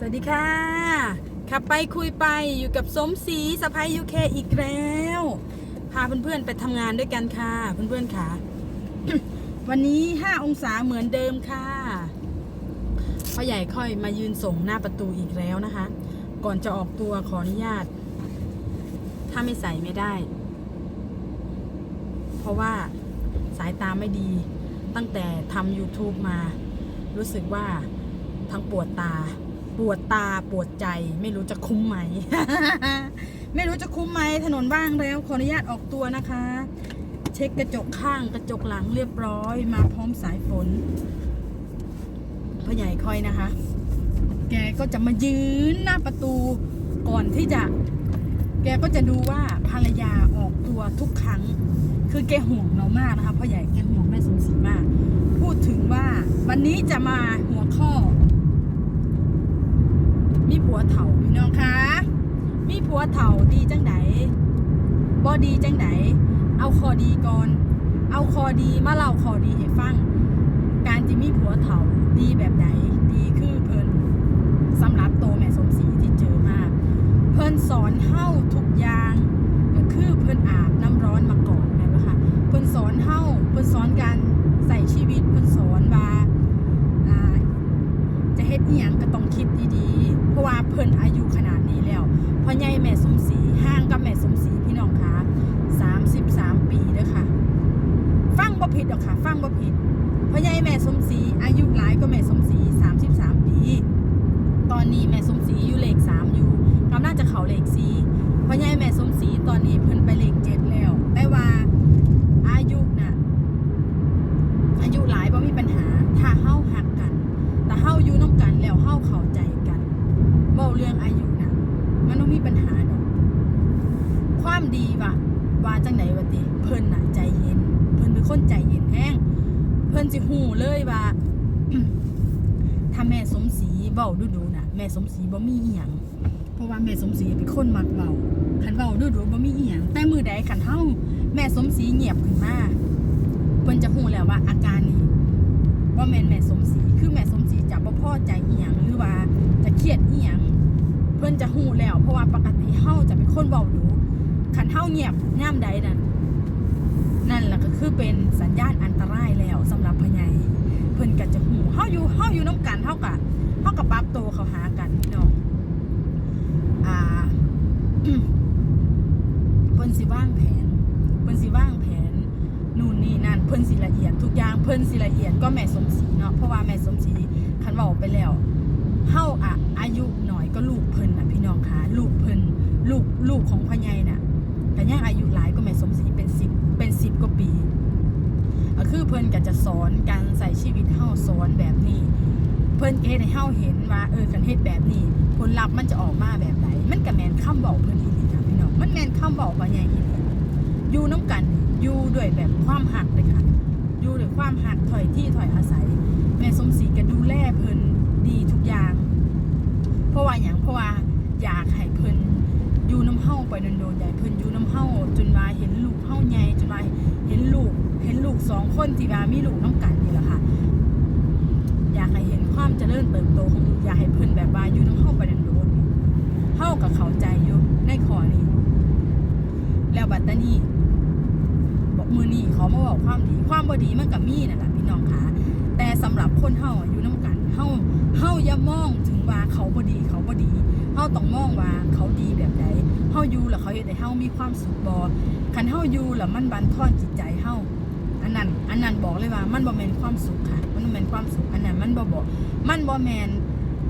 สวัสดีค่ะ ขับไปคุยไปอยู่กับสมศรีสะพายยูเคอีกแล้ว พาเพื่อนๆไปทำงานด้วยกันค่ะ เพื่อนๆค่ะ วันนี้ 5 องศาเหมือนเดิมค่ะพ่อใหญ่ค่อยมายืนส่งหน้าประตูอีกแล้วนะคะ ก่อนจะออกตัวขออนุญาต ถ้าไม่ใส่ไม่ได้ เพราะว่าสายตาไม่ดีตั้งแต่ทำ YouTube มา รู้สึกว่าทั้งปวดตา ปวดตาปวดใจ ไม่รู้จะคุ้มไหม ไม่รู้จะคุ้มไหมถนนว่างแล้วขออนุญาตออกตัวนะคะ เช็คกระจกข้างกระจกหลังเรียบร้อย มาพร้อมสายฝนพ่อใหญ่คอยนะคะ แกก็จะมายืนหน้าประตูก่อนที่จะ แกก็จะดูว่าภรรยาออกตัวทุกครั้ง คือแกห่วงเรามากนะคะพ่อใหญ่แกห่วงแม่สมศรีมาก พูดถึงว่าวันนี้จะมาหัวข้อ วเถ่าพี่น้องคะมีผัวเถ่าดีจังไดบอดีจังไดเอาคอดีก่อน เอาคอดีมาเล่าคอดีให้ฟัง การที่มีผัวเถ่าดีแบบไหนดีคือเพิ่นสำหรับโตแม่สมศรีที่เจอมา เพิ่นสอนเฮ้าทุกอย่างก็คือเพิ่นอาบน้ำร้อนมาก่อนนบ่คะเพิ่นสอนเฮ้าเพิ่นสอนการใส่ชีวิตเพิ่นสอนว่าจะเฮ็ดอีหยังก็ต้องคิดดีๆ ราะว่าเพิ่นอายุขนาดนี้แล้วพ่อใหญ่แม่สมศรีห่างกับแม่สมศรีพี่น้องคะ33 ปีเด้อค่ะ ฟังบ่ผิดดอกค่ะ ฟังบ่ผิดพ่อใหญ่แม่สมศรีอายุหลายกว่าแม่สมศรี33 ปี ตอนนี้แม่สมศรีอยู่เลข3อยู่กำลังจะเข้าเลข4พ่อใหญ่แม่สมศรีตอนนี้เพิ่นไปเลข7แล้ว แต่ว่าอายุน่ะอายุหลายบ่มีปัญหา ถ้าเฮาหักกัน แต่เฮาอยู่น้ำกันแล้วเฮาเข้าใจ เว้าเรื่องอายุนะมันต้องมีปัญหาดอกความดีว่ะว่าจังไหนวะติเพิ่นน่ะใจเย็น เพิ่นเป็นคนใจเย็นแห้งเพิ่นสิฮู้เลยว่าถ้าแม่สมศรีเว้าดูๆน่ะ แม่สมศรีบ่มีอีหยังเพราะว่าแม่สมศรีเป็นคนมักเว้าคันเว้าดูๆบ่มีอีหยังแต่มือใดคันเฮาแม่สมศรีเงียบขึ้นมาเพิ่นจะฮู้แล้วว่าอาการนี้ว่าแม่นแม่สมศรีคือแม่สมศรีจะบ่พอใจอีหยัง รียดอีหยังเพิ่นจะฮู้แล้ว เพราะว่าปกติเฮาจะเป็นคนเว้าดูคันเฮาเงียบย่ามใดนั่นนั่นแหละก็คือเป็นสัญญาณอันตรายแล้วสำหรับพญายเพิ่นก็จะฮู้เฮาอยู่เฮาอยู่นํกันเฮาก็เฮาก็ปรับตัวเขาหากันพี่น้องอ่าเพิ่นสิว่างแผนเพิ่นสิว่างแผนนู่นนี่นั่นเพิ่นสิละเอียดทุกอย่างเพิ่นสิละเอียดก็แม่สมศรีเนาะเพราะว่าแม่สมศรีคันเว้าไปแล้วเฮาอะอายุหน่อย ก็ลูกเพิ่นนะพี่น้องคะลูกเพิ่นลูกลูกของพ่อใหญ่น่ะก็ยังอายุหลายก็แม่สมศรีเป็น10เป็น10กว่าปีก็คือเพิ่นก็จะสอนการใส่ชีวิตเฮาสอนแบบนี้ เพิ่นเฮ็ดให้เฮาเห็นว่าเออคันเฮ็ดแบบนี้ ผลลัพธ์มันจะออกมาแบบไหนมันก็แม่นคำเว้าเพิ่นอีหลีค่ะพี่น้องมันแม่นคำเว้าพ่อใหญ่อีหลีอยู่น้ำกันอยู่ด้วยแบบความหักเลยค่ะอยู่ด้วยความหักถอยที่ถอยอาศัย แม่สมศรีก็ดูแลเพิ่นดีทุกอย่าง อย่างเพราะว่าอยากให้เพิ่นอยู่น้ำเฮาไปโดนๆใหญ่เพิ่นอยู่น้ำเฮาจนว่าเห็นลูกเฮาใหญ่จนว่าเห็นลูกเห็นลูกสองคนที่ว่ามีลูกน้ำกันนี่แหละค่ะอยากให้เห็นความเจริญเติบโตของลูกอยากให้เพิ่นแบบว่าอยู่น้ำเฮาไปโดนๆเฮากับเขาใจอยู่ในขอนี้แล้วบัดตานีบอกมือนี้เขามาบอกความดีความบ่ดีมันก็มีนั่นแหละพี่น้องคะ แต่สำหรับคนเฮาอยู่น้ำกันเฮาเฮาอย่ามองถึงว่าเขาบ่ดีเขาบ่ดีเฮาต้องมองว่าเขาดีแบบใดเฮาอยู่แล้วเขาเฮ็ดให้เฮามีความสุขบ่คันเฮาอยู่แล้วมันบันทอนจิตใจเฮาอันนั้นอันนั้นบอกเลยว่ามันบ่แม่นความสุขค่ะ มันบ่แม่นความสุขอันนั้นมันบ่บ่มันบ่แม่น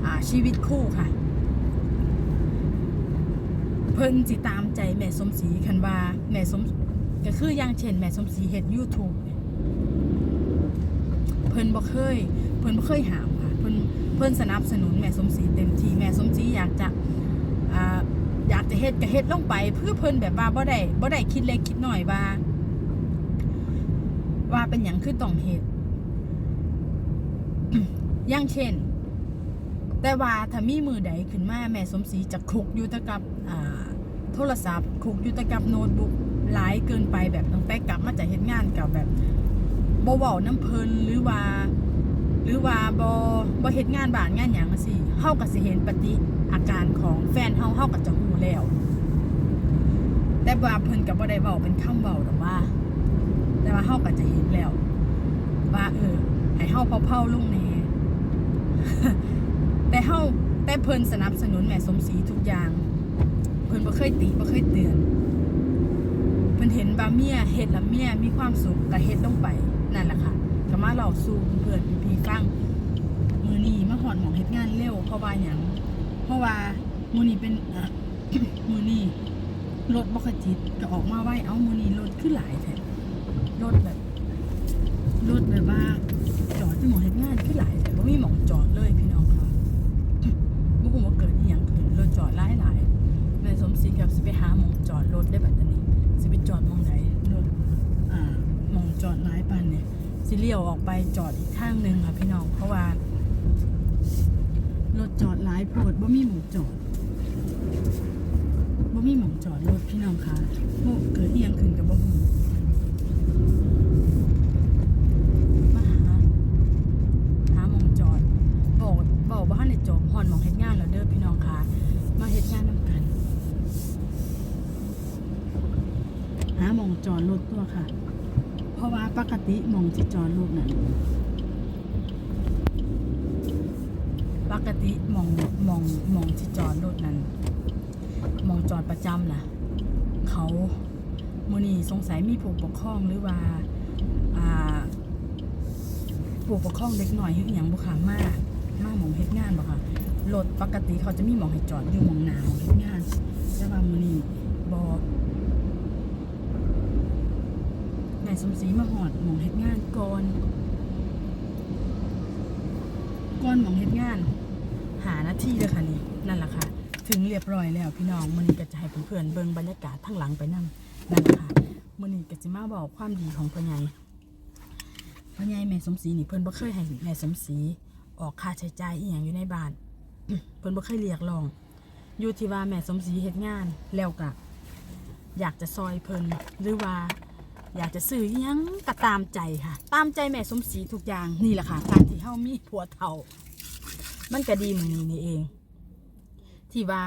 อ่าชีวิตคู่ค่ะ เพิ่นสิตามใจแม่สมศรีคันว่าแม่สมก็คืออย่างเช่นแม่สมศรีเฮ็ด YouTube พิ่นบ่เคย เพิ่นบ่เคยหามค่ะเพิ่นเพิ่นสนับสนุนแม่สมศรีเต็มที่แม่สมศรีอยากจะอ่าอยากจะเฮ็ดก็เฮ็ดลงไปเพื่อเพิ่นแบบว่าบ่ได้บ่ได้คิดเล็กคิดน้อยว่า ว่าเป็นหยังคือต้องเฮ็ดอย่างเช่น แต่ว่าถ้ามีมือใดขึ้นมาแม่สมศรีจะคลุกอยู่แตะกับอ่าโทรศัพท์คลุกอยู่แตะกับโน้ตบุ๊กหลายเกินไปแบบตั้งแต่กลับมาจากเฮ็ดงานกับแบบ บ่เว้าน้ำเพลินหรือว่า หรือว่าบ่บ่เฮ็ดงานบ้านงานหยังจังซี่เฮาก็สิเห็นปฏิอาการของแฟนเฮาเฮาก็จะฮู้แล้ว แต่ว่าเพิ่นก็บ่ได้เว้าเป็นคำเว้าดอกว่า แต่ว่าเฮาก็จะเห็นแล้ว ว่าเออให้เฮาเผาๆลงแน่แต่เฮาแต่เพิ่นสนับสนุนแม่สมศรีทุกอย่าง เพิ่นบ่เคยติบ่เคยเตือนเพิ่นเห็นบาเมียเฮ็ดแล้วเมียมีความสุขก็เฮ็ดลงไป นั่นแหละค่ะก็มาเล่าสู่เพื่อนพี่ฟังมือนีมาฮอดหมองเฮ็ดงานเร็วเพราะว่าหยังเพราะว่ามือนีเป็นมือนีรถบ่ค่อยติดก็ออกมาไว้เอามือนีรถคือหลายแท้รถแบบรถแบบว่าจอดที่หมองเฮ็ดงานคือหลายแต่บ่มีหมองจอดเลยพี่น้องค่ะบ่ฮู้ว่าเกิดอีหยังขึ้นรถจอดหลายหลายๆแม่สมศรีกับสิไปหาหมองจอดรถได้แบัดนี้สิไปจอดหมองไหนรถอ่า มองจอดหลายปานเนี่ยสิเลี้ยวออกไปจอดอีกทางหนึ่งค่ะพี่น้องเพราะว่ารถจอดหลายโพดบ่มีหมองจอดบ่มีหมองจอดรถพี่น้องค่ะโอ้เกิดเอียงขึ้นกับบ่ฮู้มาหาหาหมองจอดบอกบอกว่าในจอบหอนหมองเฮ็ดงานแล้วเด้อพี่น้องค่ะ มาเฮ็ดงานนำกันหาหมองจอดรถตัวค่ะ เพราะว่าปกติมองที่จอดรถนั้นปกติมองมองมองที่จอดรถนั้น มองจอดประจำนะเขาโมนีสงสัยมีผู้ปกครองหรือว่าผู้ปกครองเด็กหน่อยคืออย่างบุคามากมาหมองเฮ็ดงานบ่ค่ะรถปกติเขาจะมีมองให้จอดอยู่มองหนาหมองเฮ็ดงานแต่ว่าโมนีบ่แม่ สมศรีมาหอดหมองเฮ็ดงานก่อนก่อนหมองเฮ็ดงาน หานาที่เลยค่ะนี่นั่นแหละค่ะ ถึงเรียบร้อยแล้วพี่น้องมื้อนี้ก็จะให้เพื่อนๆเบิ่งบรรยากาศทั้งหลังไปนํนั่นแหละค่ะมื้อนี้ก็สิมาบอกความดีของพ่อใหญ่พ่อใหญ่แม่สมศรีนี่เพิ่นบ่เคยให้แม่สมศรีออกค่าใช้จ่ายอีหยังอยู่ในบ้านเพิ่นบ่เคยเรียกร้อง อยู่ที่ว่าแม่สมศรีเฮ็ดงานแล้วก็อยากจะซอยเพิ่นหรือว่า อยากจะซื้ออิหยังก็ตามใจค่ะ ตามใจแม่สมศรีทุกอย่างนี่แหละค่ะ การที่เฮามีผัวเฒ่า มันก็ดีมือนี้นี่เอง ที่ว่า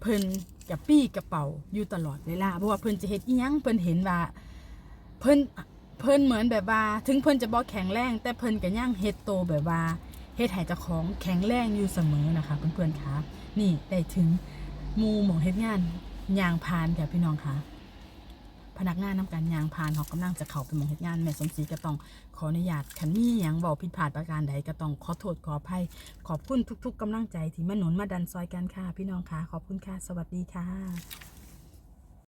เพิ่นกับปี้กระเป๋าอยู่ตลอดเวลาเพราะว่าเพิ่นจะเฮ็ดอีหยังเพิ่นเห็นว่าเพิ่นเพิ่นเหมือนแบบว่า ถึงเพิ่นจะบ่แข็งแรง แต่เพิ่นก็ยังเฮ็ดโตแบบว่าเฮ็ดให้เจ้าของแข็งแรงอยู่เสมอนะคะเพื่อนๆคะนี่ได้ถึงมูหมองเฮ็ดงานยางพานค่ะพี่น้องคะ พนักงานนำการยางพานเขากำลังจะเข้าไปมองเหตุงานแม่สมศรีก็ต้องขออนุญาตคันมีอย่างบอกผิดพลาดประการใดก็ต้องขอโทษขออภัยขอบคุณทุก ๆกำลังใจที่มาหนุนมาดันซอยกันค่ะพี่น้องคะขอบคุณค่ะสวัสดีค่ะ